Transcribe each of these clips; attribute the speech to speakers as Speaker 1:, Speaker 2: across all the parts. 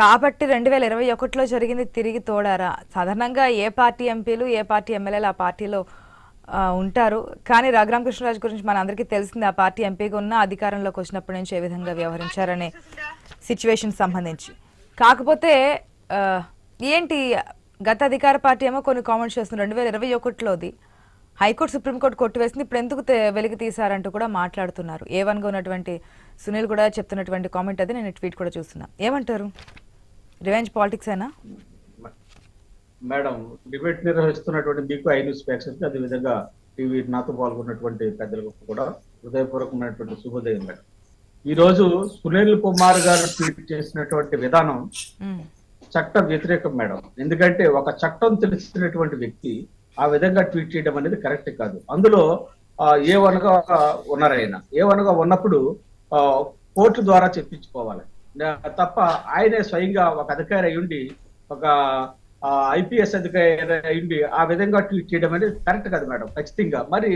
Speaker 1: కాబట్టి రెండు వేల ఇరవై ఒకటిలో జరిగింది తిరిగి తోడారా? సాధారణంగా ఏ పార్టీ ఎంపీలు ఏ పార్టీ ఎమ్మెల్యేలు ఆ పార్టీలో ఉంటారు. కానీ రఘురామకృష్ణరాజు గురించి మన అందరికీ తెలిసింది ఆ పార్టీ ఎంపీగా ఉన్న అధికారంలోకి వచ్చినప్పటి నుంచి ఏ విధంగా వ్యవహరించారనే సిచ్యువేషన్ సంబంధించి. కాకపోతే ఏంటి గత అధికార పార్టీ ఏమో కొన్ని కామెంట్స్ చేస్తుంది. రెండు వేల ఇరవై ఒకటిలోది హైకోర్టు సుప్రీంకోర్టు కొట్టివేసింది ఇప్పుడు ఎందుకు వెలికి తీశారంటూ కూడా మాట్లాడుతున్నారు. ఏ వన్గా ఉన్నటువంటి సునీల్ కూడా చెప్తున్నటువంటి కామెంట్ అది. నేను ట్వీట్ కూడా చూస్తున్నా. ఏమంటారు? రివెంజ్ పాలిటిక్స్ అయినా
Speaker 2: మేడం డిబేట్ నిర్వహిస్తున్నటువంటి మీకు ఐ న్యూస్ ప్రేక్షకులకి అదేవిధంగా టీవీ నాతో పాల్గొన్నటువంటి పెద్దలకు కూడా హృదయపూర్వకమైనటువంటి శుభోదయం మేడం. ఈ రోజు సునీల్ కుమార్ గారు ట్వీట్ చేసినటువంటి విధానం. చట్ట వ్యతిరేకం మేడం. ఎందుకంటే ఒక చట్టం తెలిసినటువంటి వ్యక్తి ఆ విధంగా ట్వీట్ చేయడం అనేది కరెక్ట్ కాదు. అందులో ఏ వనగా ఉన్నారు ఆయన ఏ వనగా ఉన్నప్పుడు కోర్టు ద్వారా చెప్పించుకోవాలి. తప్ప ఆయనే స్వయంగా ఒక అధికారి అయ్యుండి ఒక ఐపీఎస్ అధికారి అయ్యుండి ఆ విధంగా ట్వీట్ చేయడం అనేది కరెక్ట్ కాదు మేడం ఖచ్చితంగా. మరి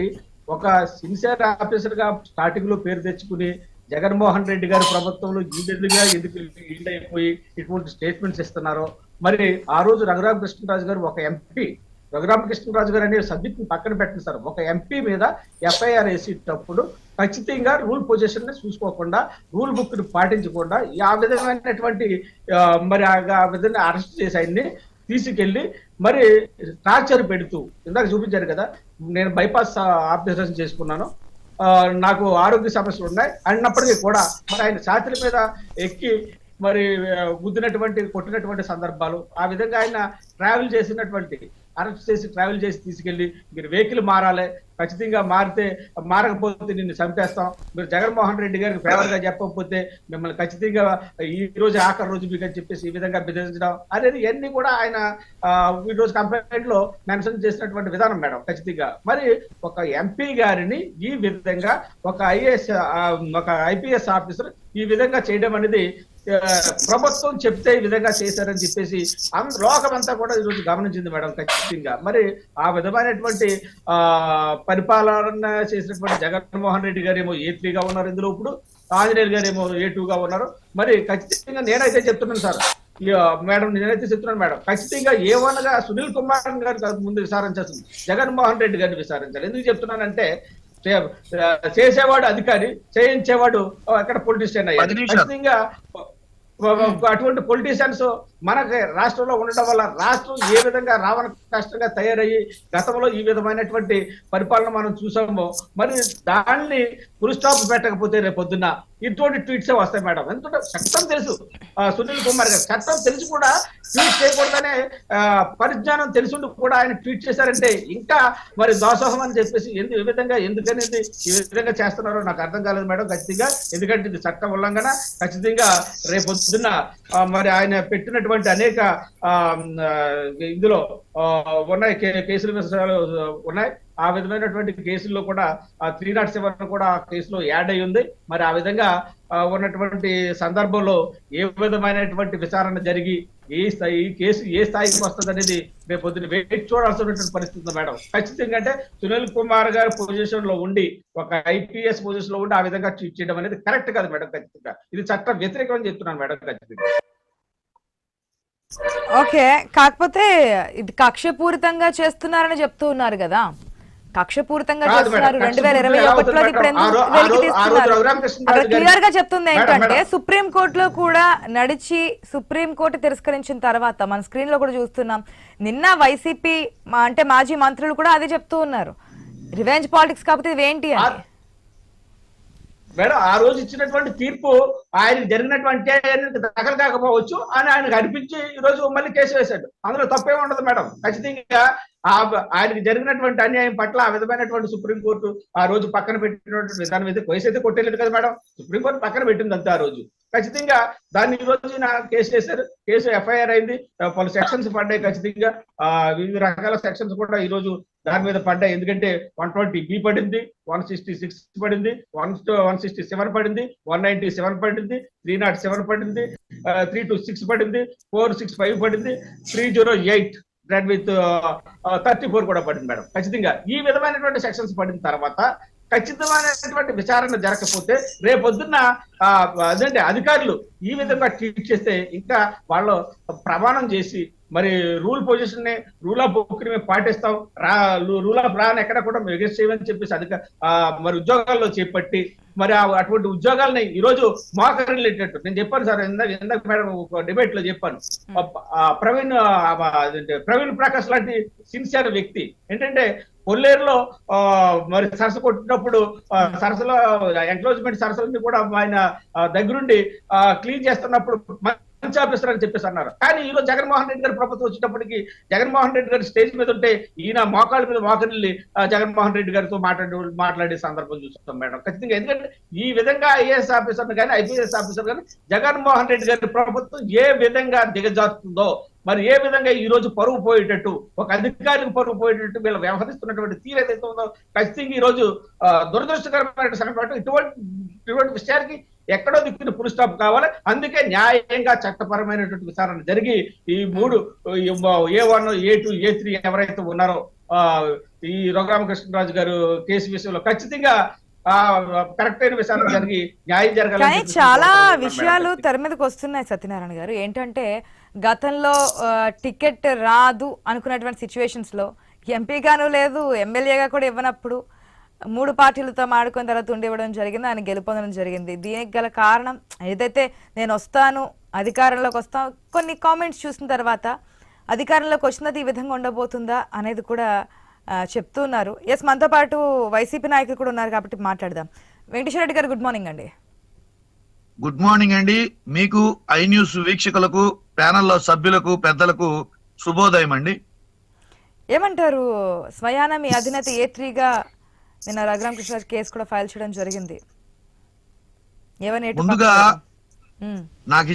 Speaker 2: ఒక సిన్సియర్ ఆఫీసర్గా స్టార్టింగ్లో పేరు తెచ్చుకుని జగన్మోహన్ రెడ్డి గారి ప్రభుత్వంలో ఈ విధంగా ఎందుకు ఈల్డ్ అయిపోయి ఇటువంటి స్టేట్మెంట్స్ ఇస్తున్నారో మరి ఆ రోజు రఘురామ కృష్ణరాజు గారు ఒక ఎంపీ రఘురామకృష్ణరాజు గారు అనే సబ్జెక్ట్ని పక్కన పెట్టిన సార్. ఒక ఎంపీ మీద ఎఫ్ఐఆర్ వేసేటప్పుడు ఖచ్చితంగా రూల్ పొజిషన్ని చూసుకోకుండా రూల్ బుక్ని పాటించకుండా ఆ విధమైనటువంటి మరి ఆ విధంగా అరెస్ట్ చేసి ఆయన్ని తీసుకెళ్ళి మరి టార్చర్ పెడుతూ ఇందాక చూపించారు కదా నేను బైపాస్ ఆపరేషన్ చేసుకున్నాను. నాకు ఆరోగ్య సమస్యలు ఉన్నాయి. అన్నప్పటికీ కూడా మరి ఆయన ఛాతీల మీద ఎక్కి మరి గుద్దినటువంటి కొట్టినటువంటి సందర్భాలు ఆ విధంగా ఆయన ట్రావెల్ చేసినటువంటి అరెస్ట్ చేసి ట్రావెల్ చేసి తీసుకెళ్ళి మీరు వెహికల్ మారాలి ఖచ్చితంగా మారితే మారకపోతే నిన్ను చంపేస్తాం. మీరు జగన్మోహన్ రెడ్డి గారికి ఫేవర్గా చెప్పకపోతే మిమ్మల్ని ఖచ్చితంగా ఈ రోజు ఆఖరి రోజు మీకు అని చెప్పేసి ఈ విధంగా బెదిరించడం అనేది ఇవన్నీ కూడా ఆయన ఈ రోజు కంప్లైంట్లో మెన్షన్ చేసినటువంటి విధానం మేడం ఖచ్చితంగా. మరి ఒక ఎంపీ గారిని ఈ విధంగా ఒక ఐఏఎస్ ఒక ఐపీఎస్ ఆఫీసర్ ఈ విధంగా చేయడం అనేది ప్రభుత్వం చెప్తే ఈ విధంగా చేశారని చెప్పేసి లోకమంతా కూడా ఈరోజు గమనించింది మేడం ఖచ్చితంగా. మరి ఆ విధమైనటువంటి ఆ పరిపాలన చేసినటువంటి జగన్మోహన్ రెడ్డి గారు ఏమో ఏ త్రీగా ఉన్నారు ఇందులో ఇప్పుడు? ఆంజనేయులు గారు ఏమో ఏ టూగా ఉన్నారు? మరి ఖచ్చితంగా నేనైతే చెప్తున్నాను సార్. మేడం నేనైతే చెప్తున్నాను మేడం. ఖచ్చితంగా ఏ సునీల్ కుమార్ గారు ముందు విచారించాల్సింది జగన్మోహన్ రెడ్డి గారిని విచారించాలి ఎందుకు చెప్తున్నానంటే చేసేవాడు అధికారి చేయించేవాడు అక్కడ పొలిటీషియన్ అయ్యాడు.
Speaker 3: నిమిషాలు.
Speaker 2: ఖచ్చితంగా అటువంటి పొలిటీషియన్స్ మనకి రాష్ట్రంలో ఉండడం వల్ల రాష్ట్రం ఏ విధంగా రావణ కష్టంగా తయారయ్యి గతంలో ఈ విధమైనటువంటి పరిపాలన మనం చూసామో మరి దాన్ని ఫుల్ స్టాప్ పెట్టకపోతే రేపు పొద్దున్న ఇటువంటి ట్వీట్సే వస్తాయి మేడం. ఎందుకంటే చట్టం తెలుసు. ఆ, సునీల్ కుమార్ గారు చట్టం తెలిసి కూడా ట్వీట్ చేయకూడదనే ఆ, పరిజ్ఞానం తెలిసి కూడా ఆయన ట్వీట్ చేశారంటే ఇంకా మరి దోసోహం అని చెప్పేసి ఎందుకు ఏ విధంగా ఎందుకనేది ఈ విధంగా చేస్తున్నారో నాకు అర్థం కాలేదు మేడం. ఖచ్చితంగా ఎందుకంటే ఇది చట్టం ఉల్లంఘన. ఖచ్చితంగా రేపు పొద్దున్న మరి ఆయన పెట్టినటువంటి అనేక ఆ, ఇందులో ఉన్నాయి. కేసుల విషయాలు ఉన్నాయి. ఆ విధమైనటువంటి కేసుల్లో కూడా త్రీ నాట్ సెవెన్ కూడా ఆ కేసులో యాడ్ అయి ఉంది. మరి ఆ విధంగా ఉన్నటువంటి సందర్భంలో ఏ విధమైనటువంటి విచారణ జరిగి ఏ స్థాయి కేసు ఏ స్థాయికి వస్తుంది అనేది రేపు పొద్దున వెయిట్ చూడాల్సినటువంటి పరిస్థితి ఉంది మేడం. ఖచ్చితంగా అంటే సునీల్ కుమార్ గారి పొజిషన్లో ఉండి ఒక ఐపీఎస్ పొజిషన్లో ఉండి ఆ విధంగా ట్రీట్ చేయడం అనేది కరెక్ట్ కాదు మేడం ఖచ్చితంగా. ఇది చట్ట వ్యతిరేకం అని చెప్తున్నాను మేడం ఖచ్చితంగా.
Speaker 1: ఓకే. కాకపోతే ఇది కక్షపూరితంగా చేస్తున్నారని చెప్తూ ఉన్నారు కదా. కక్షపూరితంగా చేస్తున్నారు. రెండు వేల ఇరవై ఒకటిలో ఇప్పుడు అక్కడ క్లియర్గా చెప్తుంది ఏంటంటే. సుప్రీం కోర్టులో కూడా నడిచి సుప్రీం కోర్టు తిరస్కరించిన తర్వాత మన స్క్రీన్లో కూడా చూస్తున్నాం. నిన్న వైసీపీ అంటే మాజీ మంత్రులు కూడా అదే చెప్తూ ఉన్నారు. రివెంజ్ పాలిటిక్స్ కాకపోతే ఇవేంటి అని.
Speaker 2: మేడం ఆ రోజు ఇచ్చినటువంటి తీర్పు ఆయనకు జరిగినటువంటి దఖలు కాకపోవచ్చు అని ఆయనకు అనిపించి ఈ రోజు మళ్ళీ కేసు వేశాడు. అందులో తప్పే ఉండదు మేడం. ఖచ్చితంగా ఆ ఆయనకి జరిగినటువంటి అన్యాయం పట్ల ఆ విధమైనటువంటి సుప్రీంకోర్టు ఆ రోజు పక్కన పెట్టినటువంటి విధానం అయితే కేసు అయితే కొట్టేలేదు కదా మేడం. సుప్రీంకోర్టు పక్కన పెట్టింది అంతే ఆ రోజు. ఖచ్చితంగా దాన్ని ఈ రోజు నా కేసు వేశారు. కేసు ఎఫ్ఐఆర్ అయింది. పలు సెక్షన్స్ పడ్డాయి ఖచ్చితంగా. ఆ వివిధ రకాల సెక్షన్స్ కూడా ఈ రోజు దాని మీద పడ్డాయి. ఎందుకంటే వన్ ట్వంటీ బి పడింది వన్ సిక్స్టీ సిక్స్ పడింది వన్ వన్ సిక్స్టీ సెవెన్ పడింది వన్ నైన్టీ సెవెన్ పడింది త్రీ నాట్ సెవెన్ పడింది త్రీ టూ సిక్స్ పడింది ఫోర్ సిక్స్ ఫైవ్ పడింది three zero eight red with thirty four కూడా పడింది మేడం. ఖచ్చితంగా ఈ విధమైనటువంటి సెక్షన్స్ పడిన తర్వాత ఖచ్చితమైనటువంటి విచారణ జరగకపోతే రేపొద్దున్న అదేంటి అధికారులు ఈ విధంగా ట్రీట్ చేస్తే ఇంకా వాళ్ళు ప్రమాణం చేసి మరి రూల్ పొజిషన్ని రూల్ ఆఫ్ బుక్ని మేము పాటిస్తాం రా రూల్ ఆఫ్ లా ఎక్కడ కూడా మేము ఎగస్ట్ చేయమని చెప్పేసి అధిక మరి ఉద్యోగాల్లో చేపట్టి మరి అటువంటి ఉద్యోగాలని ఈ రోజు మోకరిల్లేటట్టు నేను చెప్పాను సార్ ఇందాక ఇందాక మేడం ఒక డిబేట్లో చెప్పాను ప్రవీణ్ ప్రవీణ్ ప్రకాష్ లాంటి సిన్సియర్ వ్యక్తి ఏంటంటే కొల్లేరులో ఆ, మరి సరస్సు కొట్టినప్పుడు ఆ, ఎంక్లోజ్మెంట్ సరస్సులని కూడా ఆయన ఆ, దగ్గరుండి క్లీన్ చేస్తున్నప్పుడు మంచి ఆఫీసర్ అని చెప్పేసి అన్నారు. కానీ ఈ రోజు జగన్మోహన్ రెడ్డి గారి ప్రభుత్వం వచ్చేటప్పటికి జగన్మోహన్ రెడ్డి గారి స్టేజ్ మీద ఉంటే ఈయన మోకాళ్ళ మీద మోకరిల్లి జగన్మోహన్ రెడ్డి గారితో మాట్లాడే మాట్లాడే సందర్భం చూస్తాం మేడం. ఖచ్చితంగా. ఎందుకంటే ఈ విధంగా ఐఏఎస్ ఆఫీసర్ కానీ ఐపీఎస్ ఆఫీసర్ కానీ జగన్మోహన్ రెడ్డి గారి ప్రభుత్వం ఏ విధంగా దిగజారుతుందో మరి ఏ విధంగా ఈ రోజు పరువు పోయేటట్టు ఒక అధికారికి పరువు పోయేటట్టు వీళ్ళు వ్యవహరిస్తున్నటువంటి తీరు ఏదైతే ఉందో ఖచ్చితంగా ఈ రోజు దురదృష్టకరమైన సంఘటన ఇటువంటి ఇటువంటి విషయానికి ఎక్కడో దిక్కున పుల్ స్టాప్ కావాలి అందుకే న్యాయంగా చట్టపరమైనటువంటి విచారణ జరిగి ఈ మూడు A one A two A three ఎవరైతే ఉన్నారో ఆ, ఈ రఘురామకృష్ణరాజు గారు కేసు విషయంలో ఖచ్చితంగా ఆ కరెక్ట్ అయిన విచారణ జరిగి న్యాయం జరగాలని
Speaker 1: కానీ చాలా. విషయాలు తెర మీదకి వస్తున్నాయి సత్యనారాయణ గారు ఏంటంటే గతంలో టికెట్ రాదు అనుకున్నటువంటి సిచ్యువేషన్స్లో ఎంపీగాను లేదు ఎమ్మెల్యేగా కూడా ఇవ్వనప్పుడు మూడు పార్టీలతో మాడుకున్న తర్వాత ఉండి ఇవ్వడం జరిగింది ఆయన గెలుపొందడం జరిగింది. దీనికి గల కారణం ఏదైతే నేను వస్తాను అధికారంలోకి వస్తాను కొన్ని కామెంట్స్ చూసిన తర్వాత అధికారంలోకి వచ్చినది ఈ విధంగా ఉండబోతుందా అనేది కూడా ఆ, చెప్తున్నారు ఎస్ మనతో పాటు వైసీపీ నాయకులు కూడా ఉన్నారు కాబట్టి మాట్లాడదాం. వెంకటేశ్వర రెడ్డి గారు గుడ్ మార్నింగ్ అండి.
Speaker 3: గుడ్ మార్నింగ్ అండి. మీకు ఐ న్యూస్ వీక్షకులకు ప్యానెల్లో సభ్యులకు పెద్దలకు శుభోదయం అండి.
Speaker 1: ఏమంటారు? స్వయాన మీ అధినేత ఏ త్రీగా నిన్న రఘురామ కృష్ణరాజు కేసు కూడా ఫైల్ చేయడం జరిగింది. ఏమని
Speaker 3: ముందుగా నాకు